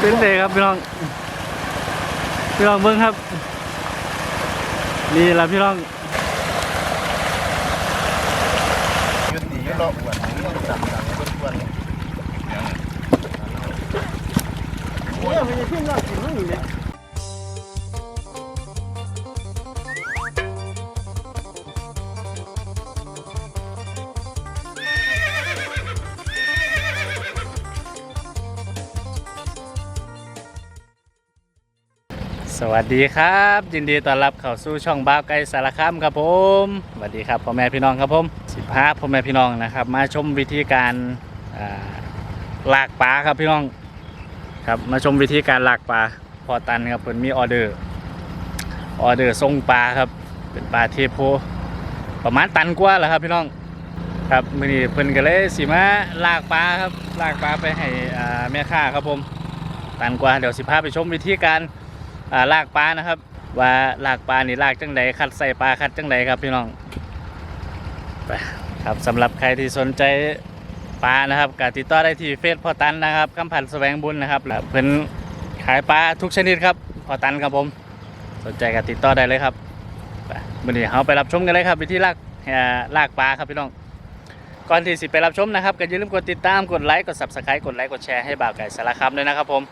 เป็นเดครับพี่น้อง พี่น้องเบิ้งครับ นี่แหละพี่น้องยืนหนีก็รออ้วนนี่สั่งสั่งคนอ้วนเนี่ยมันจะขึ้นยอดถึงนั่นอยู่เนี่ย สวัสดีครับ ยินดีต้อนรับเข้าสู่ช่องบ้าไก่สารคามครับผมสวัสดีครับพ่อแม่พี่น้องครับผมสิพาพ่อแม่พี่น้องนะครับ มาชมวิธีการลากปลาครับพี่น้องครับมาชมวิธีการลากปลาพอตันครับเพิ่นมีออเดอร์ออเดอร์ส่งปลาครับ เป็นปลาเทโพประมาณตันกว่าแหละครับพี่น้องครับมือนี้เพิ่นก็เลยสิมาลากปลาครับลากปลาไปให้แม่ค้าครับผมตันกว่าเดี๋ยวสิพาไปชมวิธีการ ลากปลานะครับ ว่าลากปลานี่ลากจังใดคัดใส่ปลาคัดจังใดครับพี่น้องไปครับสำหรับใครที่สนใจปลานะครับกติดต่อได้ที่เฟซพอตันนะครับคำพันแสวงบุญนะครับแล้วเพิ่นขายปลาทุกชนิดครับพอตันครับผม สนใจก็ติดต่อได้เลยครับไปวันนี้เราไปรับชมกันเลยครับวิธีลากลากปลาครับพี่น้องก่อนที่สิไปรับชมนะครับก็อย่าลืมกดติดตามกดไลค์กด subscribe กดไลค์กดแชร์ให้บ่าวไก่สารคามด้วยนะครับผม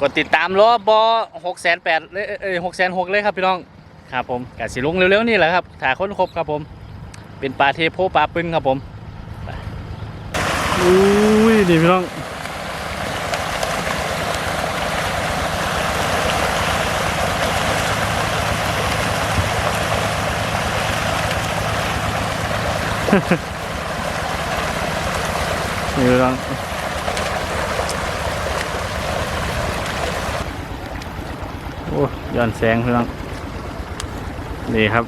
กดติดตามรอบอหกแสนแปดเลยเอ้ยหกแสนหกเลยครับพี่น้องครับผมกสิลุงเร็วๆนี่แหละครับถ่ายค้นครบครับผม เป็นปลาเทโพปลาปึ้งครับผมอุ้ยนี่พี่น้องนี่พี่น้อง โอ้ ย้อนแสงพี่น้องนี่ครับ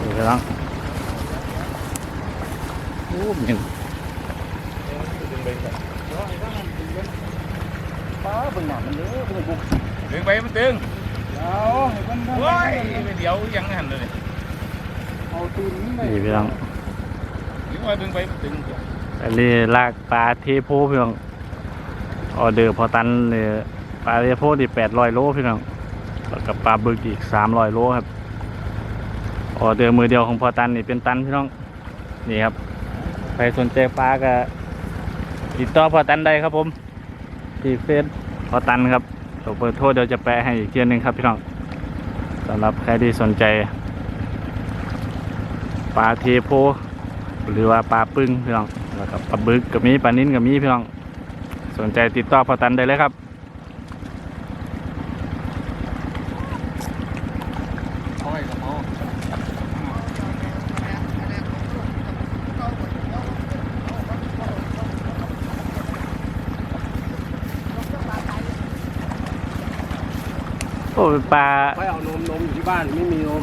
นี่พี่น้องโอ้มันยัง ป้าเบิ่งหน้ามันเด้อเบิ่งบุกดึงไปมันตึงเอาให้มันโอ้ยเดี๋ยวยังหันเลยเอาตีนนี่ไปนี่พี่น้องหรือว่าดึงไปมันตึงอันนี้ลากปลาเทโพพี่น้องออเดอร์พอตันเนี่ยปลาเทโพนี่แปดร้อยโลพี่น้องแล้วกับปลาบึกอีกสามร้อยโลครับออเดอร์มือเดียวของพอตันนี่เป็นตันพี่น้องนี่ครับใครสนใจปลาก็ติดต่อพอตันได้ครับผม ที่เฟซพอตันครับตัวเปิดโทษเดี๋ยวจะแปะให้อีกเทียหนึงครับพี่น้องสำหรับใครที่สนใจปลาเทโพหรือว่าปลาปึ้งพี่น้องแล้วก็ปลาบึกกับมีปลานิ้นกับมีพี่น้อง สนใจติดต่อพอตันได้เลยครับ โอ้ยกระเพาะ โอ้เป็นปลาไปเอานมนมอยู่ที่บ้านไม่มีนม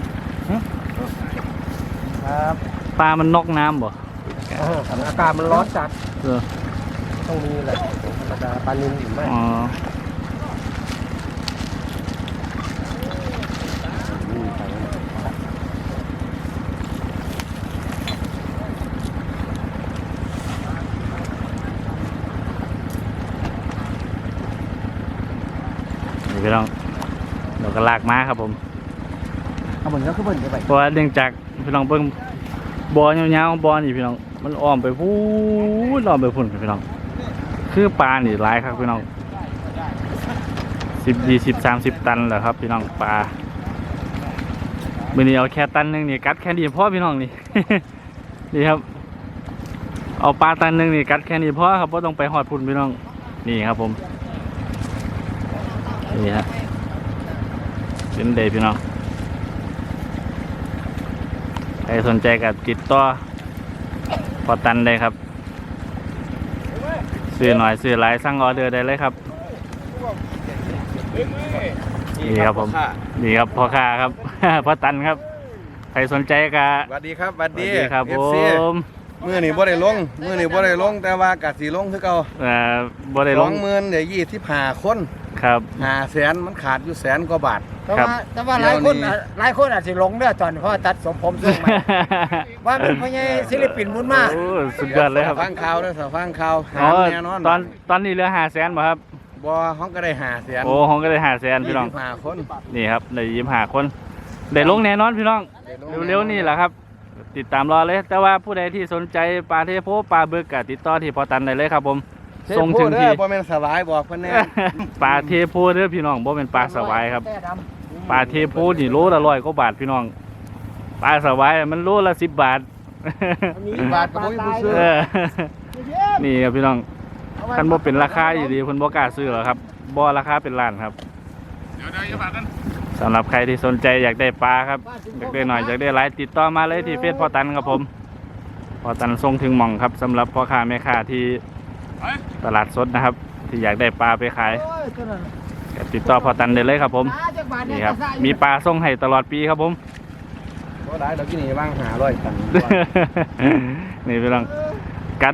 ครับปลามันนอกน้ำบ่อากาศมันร้อนจัดเออต้องมีแหละธรรมดาปลานิลอยู่ไหมอ๋อนี่พี่น้องเราก็ ลากม้าครับผมเอาเหมือนก็คือเหมือนกันไปเพราะว่าเนื่องจากพี่น้องเบิ่งบอลยาวๆบอลนี่พี่น้อง มันอ้อมไปพูดอ้อมไปพุ่นพี่น้อง คือปลานี่หลายครับพี่น้องสิบยี่สิบสามสิบตันแหละครับ พี่น้องปลามื่อนี้เอาแค่ตันหนึงนี่กัดแค่นี้พอพี่น้องนี่นี่ครับ เอาปลาตันหนึงนี่กัดแค่นี้พอครับเพราะต้องไปหอดพุ่นพี่น้อง นี่ครับผมนี่ฮะ เป็นเดย์พี่น้องใครสนใจกับติดต่อพอตันได้ครับ ซื้อหน่อยซื้อหลายสั่งออเดอร์ได้เลยครับนี่ครับผมนี่ครับพ่อค้าครับพ่อตันครับ ใครสนใจก็สวัสดีครับสวัสสวัดีสดีครับผ FC มมื้อนี้บ่ได้ลงมื้อนี้บ่ได้ลงแต่ว่ากะสิลงคือเก่าเอ่อบ่ได้สลองงหมื่นเดี๋ยวยี่สิบห้าคน ครับห้าแสนมันขาดอยู่แสนกว่าบาท แต่ครับว่าแต่ว่าหลายคนเดี๋ยวนี้อะหลายคนอาจจะหลงเด้อตอนเพราะว่าตัดสมผมซึ่งใหม่ว่าเป็นพญาศิลปินบุญมาก โอ้สุดยอดเลยครับฟังข่าวเด้อสฟังข่าวหาอ๋อแน่นอนตอนตอนนี้เหลือ5แสนบ่ครับ บ่ห้องก็ได้ห้าแสนโอ้ห้องก็ได้5แสนพี่น้อง ยี่สิบห้าคนนี่ครับได้ยิ้มหาคนได้ลงแน่นอนพี่น้อง เร็วๆนี่แหละครับ ติดตามรอเลย แต่ว่าผู้ใดที่สนใจปลาเทโพปลาบึกก็ติดต่อที่พอตันได้เลยครับผม ส่งถึงเทพโพเด้ที่อบ่แม่นสบายบอกเพิ่นแน่ปลาเทโพเด้อพี่น้องบ่เป็นปลาสวายครับแต้ดปลาเทโพนี่โลละร้อยกว่าบาทพี่น้องปลาสวายมันโลละสิบบาทำมีบาทก็บ่มีผู้ซื้เออนี่ครับพี่น้องคันบ่เป็นราคาอยู่ดีเพิ่นบ่กล้าซื้อหรอกครับบ่ราคาเป็นล้านครับสำหรับใครที่สนใจอยากได้ปลาครับอยากได้หน่อยอยากได้หลายติดต่อมาเลยที่เฟซพ่อตันครับผมพ่อตันส่งถึงหม่องครับสำหรับพ่อค้าแม่ค้าที่ ตลาดสดนะครับ ที่อยากได้ปลาไปขายโอ้ยตัวนั้นก็ติดต่อพ่อตันได้เลยครับผมหาจักบาทนี่เยครับกระซ่าอยู่มีปลาส่งให้ตลอดปีครับผมบ่ได้ดอกกินนี่ว่าง500ตันนี่พี่น้องกัด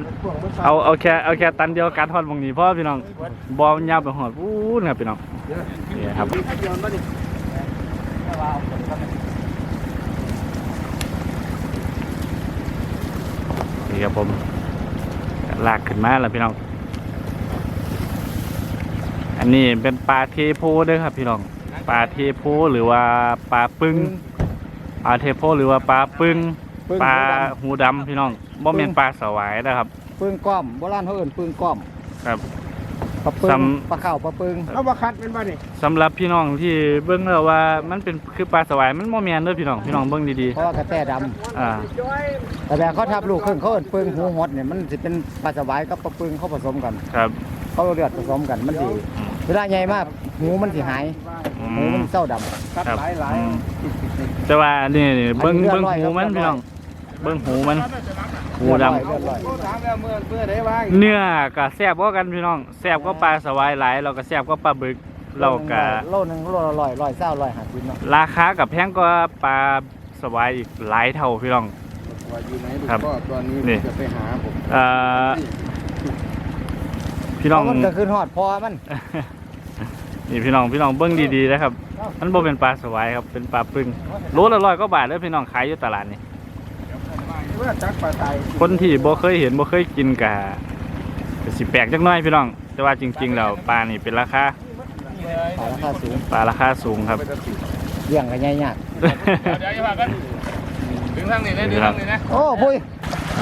เอาเอาแค่เอาแค่ตันเดียวกัดฮอดหมองนี้พ่อพี่น้องบอลยาวไปหอดอู้นะครับพี่น้องนี่ครับนี่ครับผม ลากขึ้นมาแล้วพี่น้อง อันนี้เป็นปลาเทโพเด้วยครับ พี่น้อง ปลาเทโพหรือว่าปลาปึ้ง ปลาเทโพหรือว่าปลาปึ้ง ปลาหูดำพี่น้องบ่แม่นปลาสวายนะครับ ปึ้งก้อมโบราณเขาเอิ่นปึ้งก้อม ครับ ปลาปึ้งซ้ำ ปลาข้าวปลาปึ้งเอาปลาคัดเป็นบ้านี่สำหรับพี่น้องที่เบิ่งแล้วว่ามันเป็นคือปลาสวายมันบ่แม่นเด้อพี่น้องพี่น้องเบิ่งดีเพราะว่ากระแตดๆอ่าำแต่แบบเขาทับลูกครึ่งเขาเอิ่นปึ้งหูหดเนี่ยมันจะเป็นปลาสวายกับปลาปึ้งเขาผสมกัน ครับเขาเลือดผสมกันมันดีเวลาใหญ่มากหูมันสิหายอืหูมมันเศร้าดคัดครับอืมแต่ว่านี่นี่เบิ่งอันนี้เบิ่งเลือดลอยหูมันพี่น้องเบิ่งหูมัน หูดำเลือดลอยโอ้ถามแล้วเมื่อเมื่อได้ว่างเนื้อก็แซ่บกว่ากันพี่น้องแซ่บกว่าปลาสวายหลายเราก็แซ่บกว่าปลาบึกเราก็โลหนึงโลละร้อยร้อยเศร้าร้อยห้าสิบเนาะราคากับแพงกว่าปลาสวายอีกหลายเท่าพี่น้องว่าอยู่ไหนลูกครับก็ตอนนี้นี่จะไปหาผมเอ่อพี่น้องเพราะมันก็ขึ้นหอดพอมันนี่พี่น้องพี่น้องเบิ้งดีๆนะครับมันบ่เป็นปลาสวายครับเป็นปลาปึ้งโลละร้อยก็บาทแล้วพี่น้องขายอยู่ตลาดนี่ เมื่อจักปลาไตคนที่บ่เคยเห็นบ่เคยกินกะก็สิแปลกจักหน้อยพี่น้อง แต่ว่าจริงๆแล้วปลานี่เป็นราคาขายราคาสูงปลาราคาสูงครับ เลี้ยงกันง่ายยากเดี๋ยวจะพากันดึงทางนี้นะดึงทางนี้นะโอ้พุย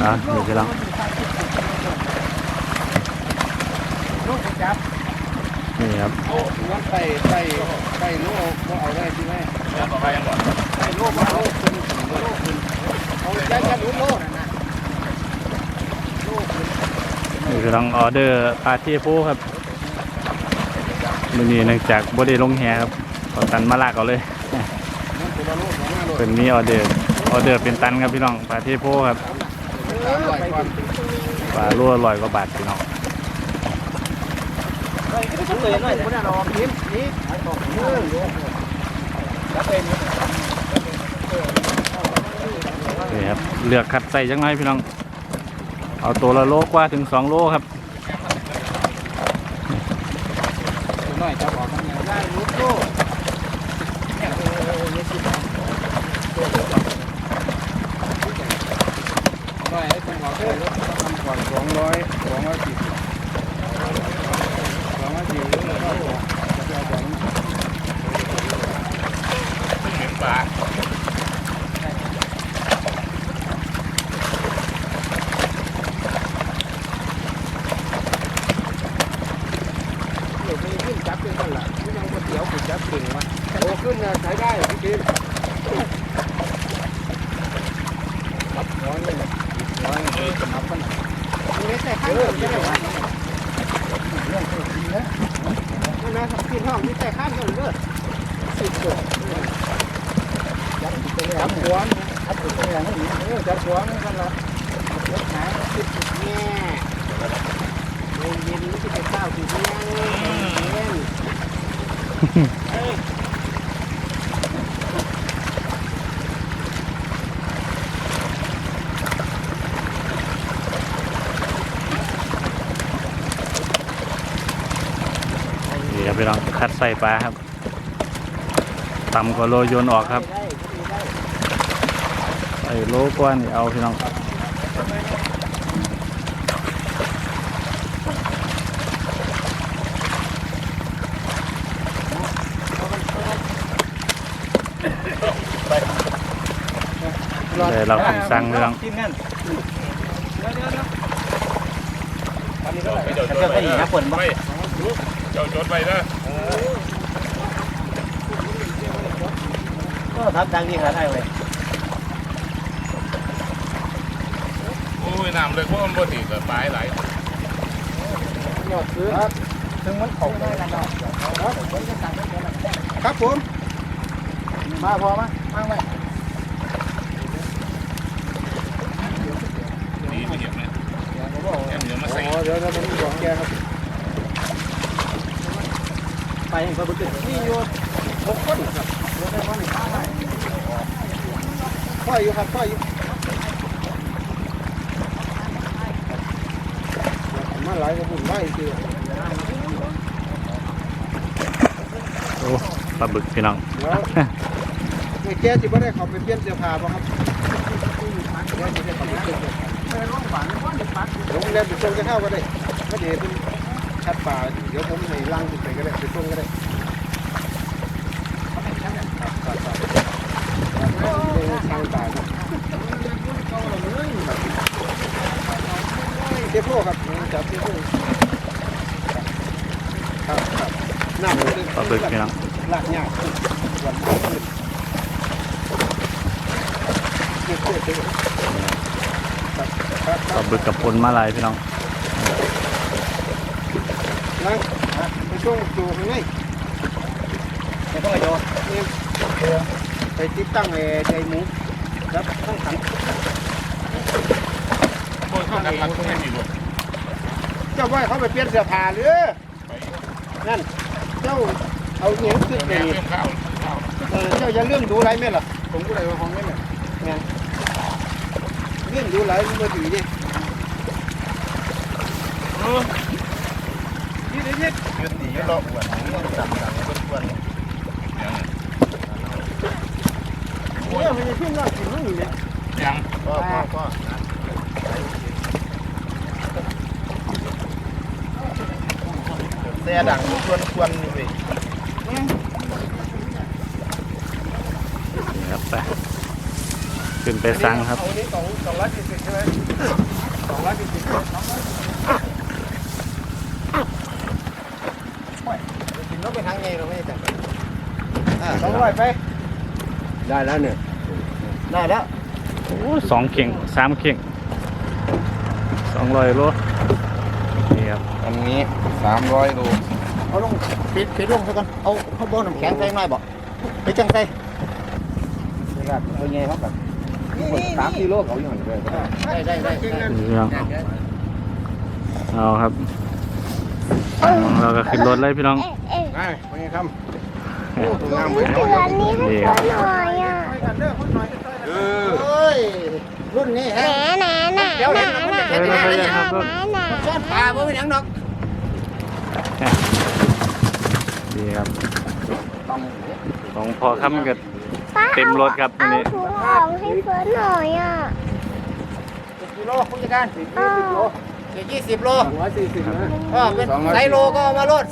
อ่านี่พี่น้องลูกจับนี่ครับโอ้งั้นใส่ใส่ใส่ลูกก็เอาได้ใช่ไหมใส่ลูกมาลูกขึ้นขึ้นลูกขึ้นเอา ใจจะลุ้นโลนั่นนะนี่คือต้องออเดอร์ปลาเทโพครับมือนี้เนื่องจากบ่ได้ลงแฮครับขอตันมาลากเอาเลย เป็นมีออเดอร์ออเดอร์เป็นตันครับพี่น้องปลาเทโพครับสามร้อยก่อนปลารั่วลอยกว่าบาทพี่น้องเลยหน่อยไม่ได้รอกิ นี่ครับเลือกคัดใส่จังไงพี่น้อง เอาตัวละโลกว่าถึงสองโลครับน้อยจับอกทำไงได้ลูกโลน้อยไอ้จังหวะเลยรถทำก่อนสองร้อยสองร้อยสิบสองร้อยสิบแล้วก็จะเอาของเจับหัวรับหัวนี่จับหัวนี่กันละรถหาติดเนี่ยเย็นเย็นนี่จะเก้าสิบแง่เฮ้ยเดี๋ยวไปลองคัดใส่ปลาครับ ต่ำกว่าโลยนออกครับ ไอ้โลกว่านี่เอาพี่น้องได้เราคำสั่งเรื่องทีมงานเดี๋ยวเจ้าก็อีกนะฝนบ่เจ้าจดไปนะก็ทับดังนี่ครับได้เว้ย โอ้ ยน้ำเลยเพราะมันบ่ติดปลายไหลยอดซื้อครับถึงมันของได้กันเนาครับผม มาพอมามาไหมนี่ไม่เห็นไหมแค่เดี๋ยวมาใส่เดี๋ยวเราต้องบอกแกครับ ไปเห็นพระพุทธนี่อยู่หกคนครับเดี๋ยวได้คนข้างไปออยู่ครับพ่ออยู่มา หลายกว่าผมไล่คือโอ้ปลาบึกพี่น้องแล้วไม่แก้ที่บ่ได้เขาไปเปลี่ยนเสื้อผ้าป่ะครับแก้ที่ได้เขาไปเปลี่ยนเสื้อผ้าโรงพยาบาลโรงแรมไปส่งจะเข้าก็ได้ก็เดี๋ยวเป็นชัดป่าเดี๋ยวผมให้ลังไปก็ได้ไปส่งก็ได้ทางป่าเทียบโลครับจับเทียบโลครับครับน้ำปลาบึกพี่น้องลากยากวันขึ้นเก็บเก็บเก็บครับครับคปรัลาบบึกกับปนมาลายพี่น้องนั่งไปช่วงจูข้างในไปต้องไปโยนี่ไปติดตั้งไอ้ใจหมูครับต้องขัน โอ้ยข้าวกันพันก็ไม่มีรถเจ้าว่าเขาไปเปลี่ยนเสื้อผ้าหรือนั่น เจ้าเอาเหนียขึ้นไปเจ้าจ้าอย่าเรื่องดูไรแม่ล่ะผมก็เลยว่าของแม่เนี่ยเรื่องดูไรมันมาถือดิเออนี่เดี๋ยวนี้ยืดตียืดรออ้วนนี่ต่ำต่ำอ้วนอ้วนยังเนี่ยมันจะขึ้นรอบสิบลูกเนี่ยยังก็ก็ก็ แต่ดังชวนชวนนี่เว้ยนี่ครับไปขึ้นไปสั่งครับ เอานี้สองสองร้อยสี่สิบใช่ไหมสองร้อยสี่สิบกินรถไปทางไงเราไม่ได้จัดสองร้อยไป ได้แล้วเนี่ย ได้แล้ว โอ้สองเข่งสามเข่งสองร้อยโลนี่ ครับอันนี้สามร้อยโลเอาลงปิดปิดลงซะก่อนเอาข้าวบนน้ำแข็งใส่หน่อยบ่ไปจังใส่นี่ครับเป็นไงครับแบบสามกิโลเขาอยู่หันเลยได้ได้ได้นี่พี่น้องเอาครับเราก็ขึ้นรถเลยพี่น้องได้เป็นไงครับโอ้ตัวงามเว้ยเดือนนี้ให้ขอหน่อยอะเออเฮ้ยรุ่นนี้แหฮะนแหนแหนแหน แหนแหนแหนแหนซ่อนปลาบ่เป็นหยังดอกดีครับของพอค้ำกับเต็มรถครับวันเอานี้ถุงออกให้เฟิร์นหน่อยอะกิโลคุณจัดการอ้าวยี่สิบโลสองร้อยสี่สิบนะเป็นไซโลก็เอามาโลด